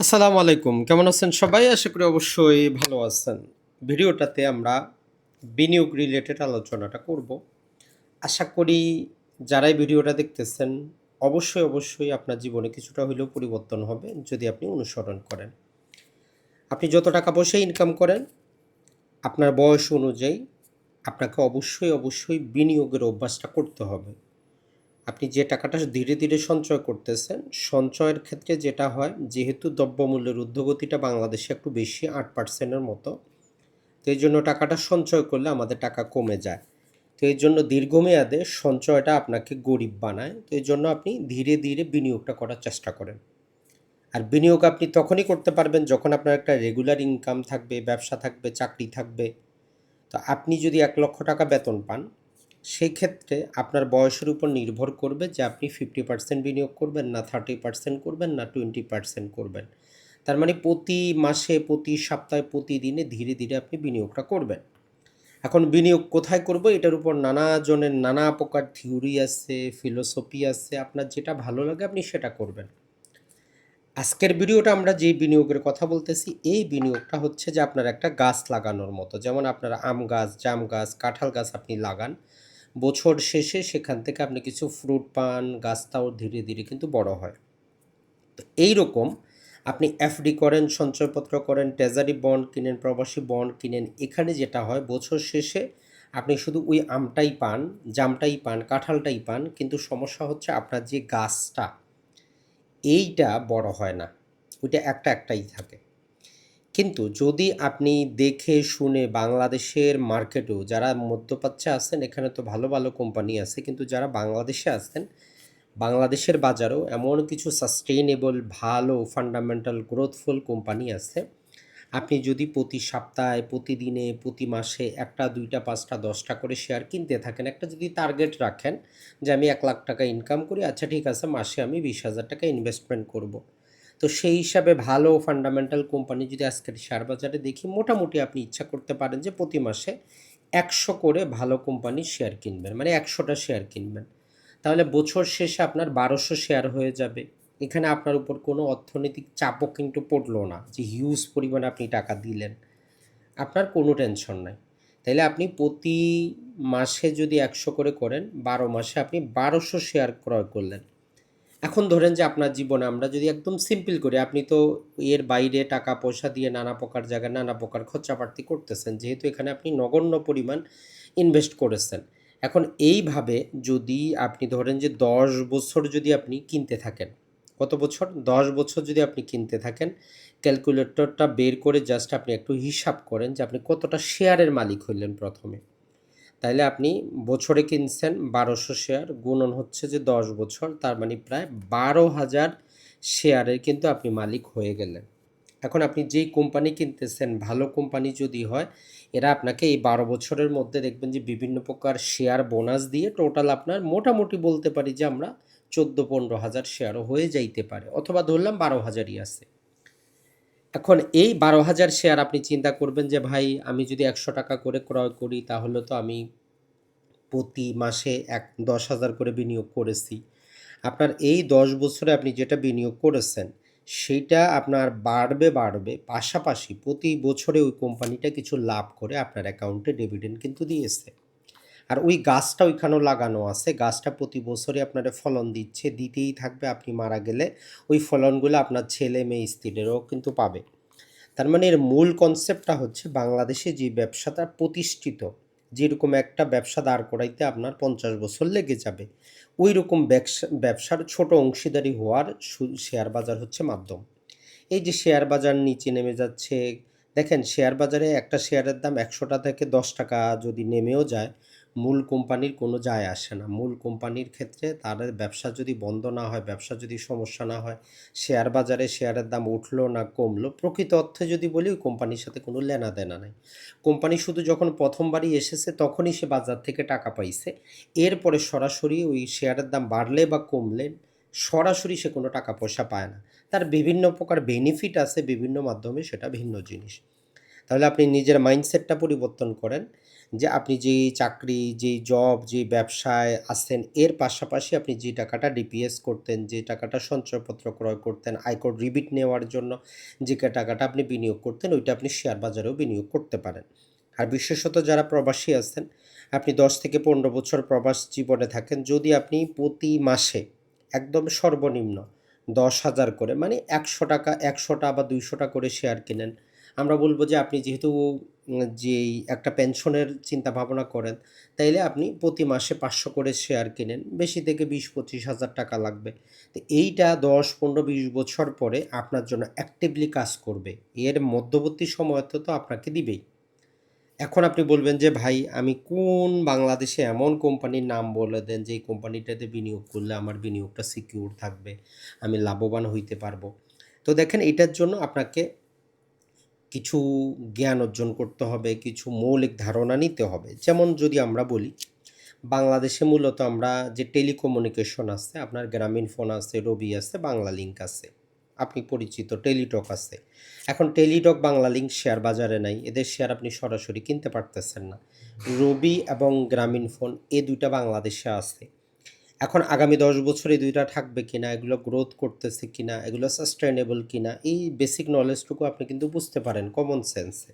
আসসালামু আলাইকুম। কেমন আছেন সবাই? আশা করি অবশ্যই ভালো আছেন। ভিডিওটাতে আমরা বিনিয়োগ রিলেটেড আলোচনাটা করব। আশা করি যারাই ভিডিওটা দেখতেছেন, অবশ্যই অবশ্যই আপনার জীবনে কিছুটা হলেও পরিবর্তন হবে যদি আপনি অনুসরণ করেন। আপনি যত টাকা পয়সা ইনকাম করেন, আপনার বয়স অনুযায়ী আপনাকে অবশ্যই অবশ্যই বিনিয়োগের অভ্যাসটা করতে হবে। আপনি যে টাকাটা ধীরে ধীরে সঞ্চয় করতেছেন, সঞ্চয়ের ক্ষেত্রে যেটা হয়, যেহেতু দ্রব্যমূল্যের ঊর্ধ্বগতিটা বাংলাদেশে একটু বেশি, আট পার্সেন্টের মতো, তো এই জন্য টাকাটা সঞ্চয় করলে আমাদের টাকা কমে যায়। তো এই জন্য দীর্ঘমেয়াদে সঞ্চয়টা আপনাকে গরিব বানায়, তো এই জন্য আপনি ধীরে ধীরে বিনিয়োগটা করার চেষ্টা করেন। আর বিনিয়োগ আপনি তখনই করতে পারবেন যখন আপনার একটা রেগুলার ইনকাম থাকবে, ব্যবসা থাকবে, চাকরি থাকবে। তো আপনি যদি এক লক্ষ টাকা বেতন পান সেই ক্ষেত্রে আপনার বয়সের উপর নির্ভর করবে যে আপনি ফিফটি পার্সেন্ট বিনিয়োগ করবেন, না থার্টি পার্সেন্ট করবেন, না টোয়েন্টি পার্সেন্ট করবেন। তার মানে প্রতি মাসে, প্রতি সপ্তাহে প্রতিদিনে ধীরে ধীরে আপনি বিনিয়োগটা করবেন। এখন বিনিয়োগ কোথায় করব? এটার উপর নানা জনের নানা প্রকার থিওরি আছে, ফিলোসফি আছে, আপনার যেটা ভালো লাগে আপনি সেটা করবেন। আজকের ভিডিওটা আমরা যে বিনিয়োগের কথা বলতেছি, এই বিনিয়োগটা হচ্ছে যে আপনার একটা গাছ লাগানোর মতো। যেমন আপনার আম গাছ, জাম গাছ, কাঁঠাল গাছ আপনি লাগান। বছর শেষে সেখান থেকে আপনি কিছু ফ্রুট পান গাছটাও ধীরে ধীরে কিন্তু বড় হয়। তো এই রকম আপনি এফডি করেন, সঞ্চয়পত্র করেন ট্রেজারি বন্ড কিনেন, প্রবাসী বন্ড কিনেন, এখানে যেটা হয় বছর শেষে আপনি শুধু ওই আমটাই পান, জামটাই পান, কাঁঠালটাই পান, কিন্তু সমস্যা হচ্ছে আপনার যে গাছটা, এইটা বড় হয় না। ওইটা একটা একটাই থাকে। কিন্তু যদি আপনি দেখে শুনে বাংলাদেশের মার্কেটেও যারা মধ্যপ্রাচ্যে আছেন, এখানে তো ভালো ভালো কোম্পানি আছে, কিন্তু যারা বাংলাদেশে আছেন, বাংলাদেশের বাজারেও এমন কিছু সাস্টেইনেবল ভালো ফান্ডামেন্টাল গ্রোথফুল কোম্পানি আছে আপনি যদি প্রতি সপ্তাহে, প্রতিদিনে, প্রতি মাসে একটা, দুইটা, পাঁচটা, দশটা করে শেয়ার কিনতে থাকেন, একটা যদি টার্গেট রাখেন যে আমি এক লাখ টাকা ইনকাম করি আচ্ছা ঠিক আছে, মাসে আমি বিশ হাজার টাকা ইনভেস্টমেন্ট করব। তো সেই হিসাবে ভালো ফান্ডামেন্টাল কোম্পানি যদি আজকের শেয়ার বাজারে দেখি, মোটামুটি আপনি ইচ্ছা করতে পারেন যে প্রতি মাসে একশো করে ভালো কোম্পানির শেয়ার কিনবেন মানে একশোটা শেয়ার কিনবেন। তাহলে বছর শেষে আপনার বারোশো শেয়ার হয়ে যাবে। এখানে আপনার উপর কোনো অর্থনৈতিক চাপও কিন্তু পড়ল না যে হিউজ পরিমাণে আপনি টাকা দিলেন। আপনার কোনো টেনশন নাই। তাইলে আপনি প্রতি মাসে যদি একশো করে করেন, বারো মাসে আপনি বারোশো শেয়ার ক্রয় করলেন। এখন ধরেন যে আপনার জীবনে আমরা যদি একদম সিম্পল করি, আপনি তো এর বাইরে টাকা, পয়সা দিয়ে নানা প্রকার জায়গায় নানা প্রকার খরচাপাতি করতেছেন, যেহেতু এখানে আপনি নগণ্য পরিমাণ ইনভেস্ট করেছেন। এখন এইভাবে যদি আপনি ধরেন যে দশ বছর যদি আপনি কিনতে থাকেন, কত বছর? দশ বছর যদি আপনি কিনতে থাকেন ক্যালকুলেটরটা বের করে জাস্ট আপনি একটু হিসাব করেন যে আপনি কতটা শেয়ারের মালিক হইলেন প্রথমে। তাইলে আপনি বছরে কিনছেন বারোশো শেয়ার, গুণন হচ্ছে যে দশ বছর, তার মানে প্রায় বারো হাজার শেয়ারের কিন্তু আপনি মালিক হয়ে গেলেন। এখন আপনি যেই কোম্পানি কিনতেছেন, ভালো কোম্পানি যদি হয়, এরা আপনাকে এই বারো বছরের মধ্যে দেখবেন যে বিভিন্ন প্রকার শেয়ার বোনাস দিয়ে টোটাল আপনার মোটামুটি বলতে পারি যে আমরা চোদ্দ পনেরো হাজার শেয়ারও হয়ে যাইতে পারে, অথবা ধরলাম বারো হাজারই আছে। এখন এই বারো হাজার শেয়ার আপনি চিন্তা করবেন যে, ভাই, আমি যদি একশো টাকা করে ক্রয় করি, তাহলে তো আমি প্রতি মাসে এক, দশ হাজার করে বিনিয়োগ করেছি। আপনার এই দশ বছরে আপনি যেটা বিনিয়োগ করেছেন, সেটা আপনার বাড়বে বাড়বে। পাশাপাশি প্রতি বছরে ওই কোম্পানিটা কিছু লাভ করে আপনার অ্যাকাউন্টে ডিভিডেন্ড কিন্তু দিয়েছে। আর ওই গাছটা ওইখানেও লাগানো আছে। গাছটা প্রতি বছরই আপনার ফলন দিচ্ছে, দিতেই থাকবে। আপনি মারা গেলে ওই ফলনগুলো আপনার ছেলে মেয়ে স্ত্রীদেরও কিন্তু পাবে। তার মানে এর মূল কনসেপ্টটা হচ্ছে বাংলাদেশে যে ব্যবসাটা প্রতিষ্ঠিত, যেরকম একটা ব্যবসা দাঁড় করাইতে আপনার পঞ্চাশ বছর লেগে যাবে। ওই রকম ব্যবসা, ব্যবসার ছোট অংশীদারি হওয়ার শেয়ার বাজার হচ্ছে মাধ্যম। এই যে শেয়ার বাজার নিচে নেমে যাচ্ছে, দেখেন শেয়ার বাজারে একটা শেয়ারের দাম একশোটা থেকে দশ টাকা যদি নেমেও যায় মূল কোম্পানির কোনো যায় আসে না। মূল কোম্পানির ক্ষেত্রে তাদের ব্যবসা যদি বন্ধ না হয়, ব্যবসা যদি সমস্যা না হয় শেয়ার বাজারে শেয়ারের দাম উঠল না কমলো, প্রকৃত অর্থে যদি বলি, ওই কোম্পানির সাথে কোনো লেনা দেনা নাই। কোম্পানি শুধু যখন প্রথমবারই এসেছে, তখনই সে বাজার থেকে টাকা পাইছে। এরপরে সরাসরি ওই শেয়ারের দাম বাড়লে বা কমলে, সরাসরি সে কোনো টাকা পয়সা পায় না। তার বিভিন্ন প্রকার বেনিফিট আছে, বিভিন্ন মাধ্যমে সেটা ভিন্ন জিনিস। তাহলে আপনি নিজের মাইন্ডসেটটা পরিবর্তন করেন। যে আপনি যেই চাকরি যেই জব যেই ব্যবসায় আছেন, এর পাশাপাশি আপনি যে টাকাটা ডিপিএস করতেন, যে টাকাটা সঞ্চয়পত্র ক্রয় করতেন, আয়কর রিবিট নেওয়ার জন্য যে টাকাটা আপনি বিনিয়োগ করতেন, ওইটা আপনি শেয়ার বাজারেও বিনিয়োগ করতে পারেন। আর বিশেষত যারা প্রবাসী আছেন, আপনি দশ থেকে পনেরো বছর প্রবাস জীবনে থাকেন, যদি আপনি প্রতি মাসে একদম সর্বনিম্ন দশ হাজার করে মানে একশো টাকা, একশোটা বা দুইশোটা করে শেয়ার কেনেন, আমরা বলব যে আপনি যেহেতু যেই একটা পেনশনের চিন্তা ভাবনা করেন, তাইলে আপনি প্রতি মাসে পাঁচশো করে শেয়ার কেনেন, বেশি থেকে বিশ পঁচিশ হাজার টাকা লাগবে। তো এইটা দশ পনেরো বিশ বছর পরে আপনার জন্য অ্যাক্টিভলি কাজ করবে। এর মধ্যবর্তী সময়তে তো আপনাকে দিবেই। এখন আপনি বলবেন যে, ভাই, আমি কোন বাংলাদেশে এমন কোম্পানির নাম বলে দেন যে এই কোম্পানিটাতে বিনিয়োগ করলে আমার বিনিয়োগটা সিকিউর থাকবে, আমি লাভবান হইতে পারব? তো দেখেন, এটার জন্য আপনাকে কিছু জ্ঞান অর্জন করতে হবে, কিছু মৌলিক ধারণা নিতে হবে। যেমন যদি আমরা বলি, বাংলাদেশে মূলত আমরা যে টেলিকমিউনিকেশন আছে, আপনার গ্রামীণ ফোন আছে, রবি আছে বাংলা লিঙ্ক আছে, আপনি পরিচিত টেলিটক আছে। এখন টেলিটক বাংলা লিঙ্ক শেয়ার বাজারে নাই, এদের শেয়ার আপনি সরাসরি কিনতে পারতেছেন না। রবি এবং গ্রামীণ ফোন, এ দুইটা বাংলাদেশে আছে। এখন আগামী দশ বছর এই দুইটা থাকবে কিনা, এগুলো গ্রোথ করতেছে কিনা, এগুলো সাস্টেনেবল কিনা, এই বেসিক নলেজটুকু আপনি কিন্তু বুঝতে পারেন কমন সেন্সে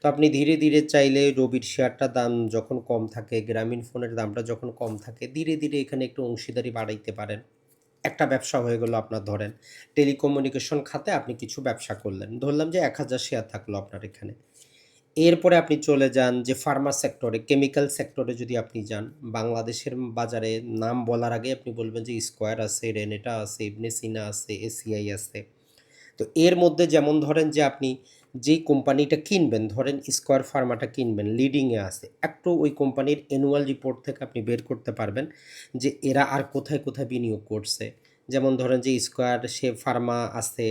তো আপনি ধীরে ধীরে চাইলে রবির শেয়ারটার দাম যখন কম থাকে, গ্রামীণ ফোনের দামটা যখন কম থাকে, ধীরে ধীরে এখানে একটু অংশীদারি বাড়াইতে পারেন। একটা ব্যবসা হয়ে গেল আপনার ধরেন টেলিকমিউনিকেশন খাতে আপনি কিছু ব্যবসা করলেন, ধরলাম যে এক হাজার শেয়ার থাকল আপনার এখানে। এরপরে আপনি চলে যান যে ফার্মা সেক্টরে কেমিক্যাল সেক্টরে যদি আপনি যান, বাংলাদেশের বাজারে নাম বলার আগে আপনি বলবেন যে স্কোয়ার আছে, রেনেটা আছে ইবনে সিনা আছে, এসিআই আছে। তো এর মধ্যে যেমন ধরেন যে আপনি যেই কোম্পানিটা কিনবেন, ধরেন স্কোয়ার ফার্মাটা কিনবেন লিডিংয়ে আছে, একটু ওই কোম্পানির অ্যানুয়াল রিপোর্ট থেকে আপনি বের করতে পারবেন যে এরা আর কোথায় কোথায় বিনিয়োগ করছে। যেমন ধরেন যে স্কোয়ার, সে ফার্মা আছে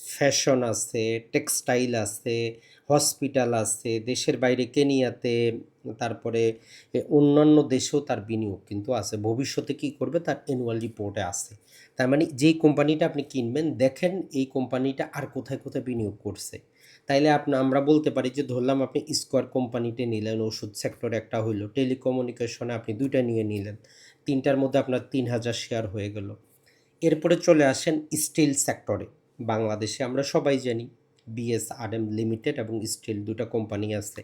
ফ্যাশন আছে টেক্সটাইল আছে হসপিটাল আছে, দেশের বাইরে কেনিয়াতে, তারপরে অন্যান্য দেশেও তার বিনিয়োগ কিন্তু আছে। ভবিষ্যতে কি করবে তার অ্যানুয়াল রিপোর্টে আছে। তার মানে যেই কোম্পানিটা আপনি কিনবেন, দেখেন এই কোম্পানিটা আর কোথায় কোথায় বিনিয়োগ করছে। তাইলে আপনি, আমরা বলতে পারি যে ধরলাম আপনি স্কোয়ার কোম্পানিতে নিলেন, ওষুধ সেক্টরে একটা হইল টেলিকমিউনিকেশনে আপনি দুইটা নিয়ে নিলেন, তিনটার মধ্যে আপনার তিন হাজার শেয়ার হয়ে গেল। এরপরে চলে আসেন স্টিল সেক্টরে বাংলাদেশে আমরা সবাই জানি B S R M limited এবং স্টিল দুটা কোম্পানি আছে।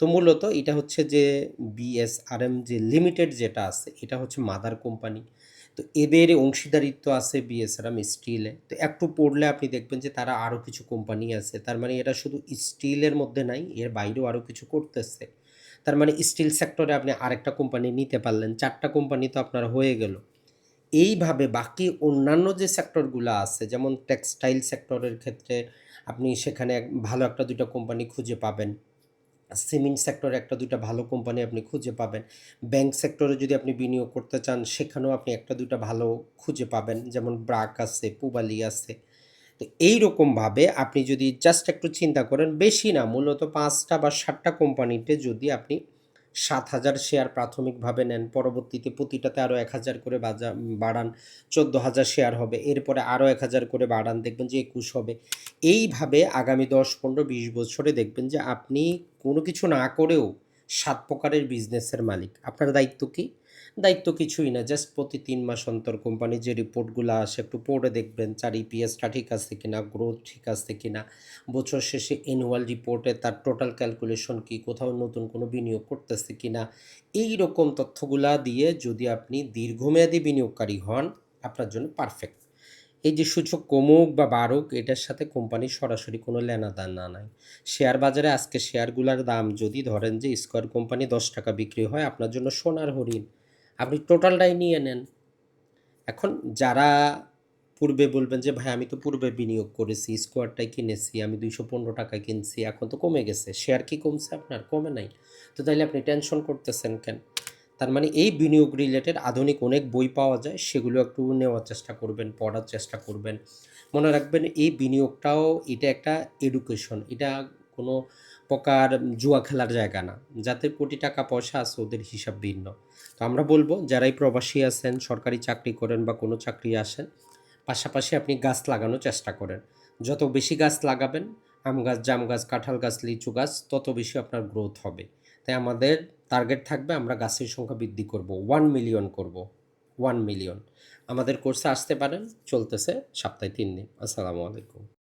তো মূলত এটা হচ্ছে যে বিএস আর এম যে লিমিটেড যেটা আছে, এটা হচ্ছে মাদার কোম্পানি তো এদের অংশীদারিত্ব আছে বিএসআরএম স্টিলে তো একটু পড়লে আপনি দেখবেন যে তারা আরও কিছু কোম্পানি আছে, তার মানে এটা শুধু স্টিলের মধ্যে নাই, এর বাইরেও আরও কিছু করতেছে। তার মানে স্টিল সেক্টরে আপনি আরেকটা কোম্পানি নিতে পারলেন, চারটা কোম্পানি তো আপনার হয়ে গেল। এইভাবে বাকি অন্যান্য যে সেক্টরগুলো আছে, যেমন টেক্সটাইল সেক্টরের ক্ষেত্রে আপনি সেখানে ভালো একটা দুটো কোম্পানি খুঁজে পাবেন। সিমেন্ট সেক্টরে একটা দুটো ভালো কোম্পানি আপনি খুঁজে পাবেন। ব্যাংক সেক্টরে যদি আপনি বিনিয়োগ করতে চান, সেখানেও আপনি একটা দুটো ভালো খুঁজে পাবেন। যেমন ব্রাক আছে, পুবালি আছে। তো এই রকমভাবে আপনি যদি জাস্ট একটু চিন্তা করেন, বেশি না, মূলত পাঁচটা বা সাতটা কোম্পানিতে যদি আপনি সাত হাজার শেয়ার প্রাথমিকভাবে নেন। পরবর্তীতে প্রতিটাতে আরও এক হাজার করে বাজা বাড়ান। চোদ্দ হাজার শেয়ার হবে। এরপরে আরও এক হাজার করে বাড়ান। দেখবেন যে একুশ হবে। এইভাবে আগামী দশ, পনেরো, বিশ বছরে দেখবেন যে আপনি কোনো কিছু না করেও সাত প্রকারের বিজনেসের মালিক। আপনার দায়িত্ব কি? দায়িত্ব কিছুই না জাস্ট প্রতি তিন মাস অন্তর কোম্পানির যে রিপোর্টগুলো আসে, একটু পড়ে দেখবেন তার ইপিএসটা ঠিক আছে কিনা গ্রোথ ঠিক আছে কিনা, বছর শেষে অ্যানুয়াল রিপোর্টে তার টোটাল ক্যালকুলেশন কি, কোথাও নতুন কোনো বিনিয়োগ করতেছে কিনা, এই রকম তথ্যগুলা দিয়ে যদি আপনি দীর্ঘমেয়াদী বিনিয়োগকারী হন, আপনার জন্য পারফেক্ট এই যে সূচক কমুক বা বাড়ুক, এটার সাথে কোম্পানির সরাসরি কোনো লেনাদেনা নাই। শেয়ার বাজারে আজকে শেয়ারগুলোর দাম যদি ধরেন যে স্কোয়ার কোম্পানি দশ টাকা বিক্রি হয়, আপনার জন্য সোনার হরিণ। আপনি টোটালটাই নিয়ে নেন। এখন যারা পূর্বে বলবেন যে, ভাই, আমি তো পূর্বে বিনিয়োগ করেছি, স্কোয়ারটাই কিনেছি, আমি দুইশো পনেরো টাকায় কিনছি, এখন তো কমে গেছে, শেয়ার কি কমছে আপনার? কমে নাই। তো তাইলে আপনি টেনশন করতেছেন কেন? তার মানে এই বিনিয়োগ রিলেটেড আধুনিক অনেক বই পাওয়া যায়, সেগুলো একটু নেওয়ার চেষ্টা করবেন, পড়ার চেষ্টা করবেন। মনে রাখবেন এই বিনিয়োগটাও এটা একটা এডুকেশন এটা কোনো প্রকার জুয়া খেলার জায়গা না। যাদের কোটি টাকা পয়সা আছে, ওদের হিসাব ভিন্ন। তো আমরা বলব, যারাই প্রবাসী আছেন, সরকারি চাকরি করেন বা কোনো চাকরি আসেন, পাশাপাশি আপনি গাছ লাগানোর চেষ্টা করেন। যত বেশি গাছ লাগাবেন, আম গাছ, জাম গাছ, কাঁঠাল গাছ, লিচু গাছ, তত বেশি আপনার গ্রোথ হবে। তাই আমাদের টার্গেট থাকবে, আমরা গাছের সংখ্যা বৃদ্ধি করব ওয়ান মিলিয়ন করব ওয়ান মিলিয়ন আমাদের কোর্সে আসতে পারেন, চলতেছে সপ্তাহে তিন দিন। আসসালামু আলাইকুম।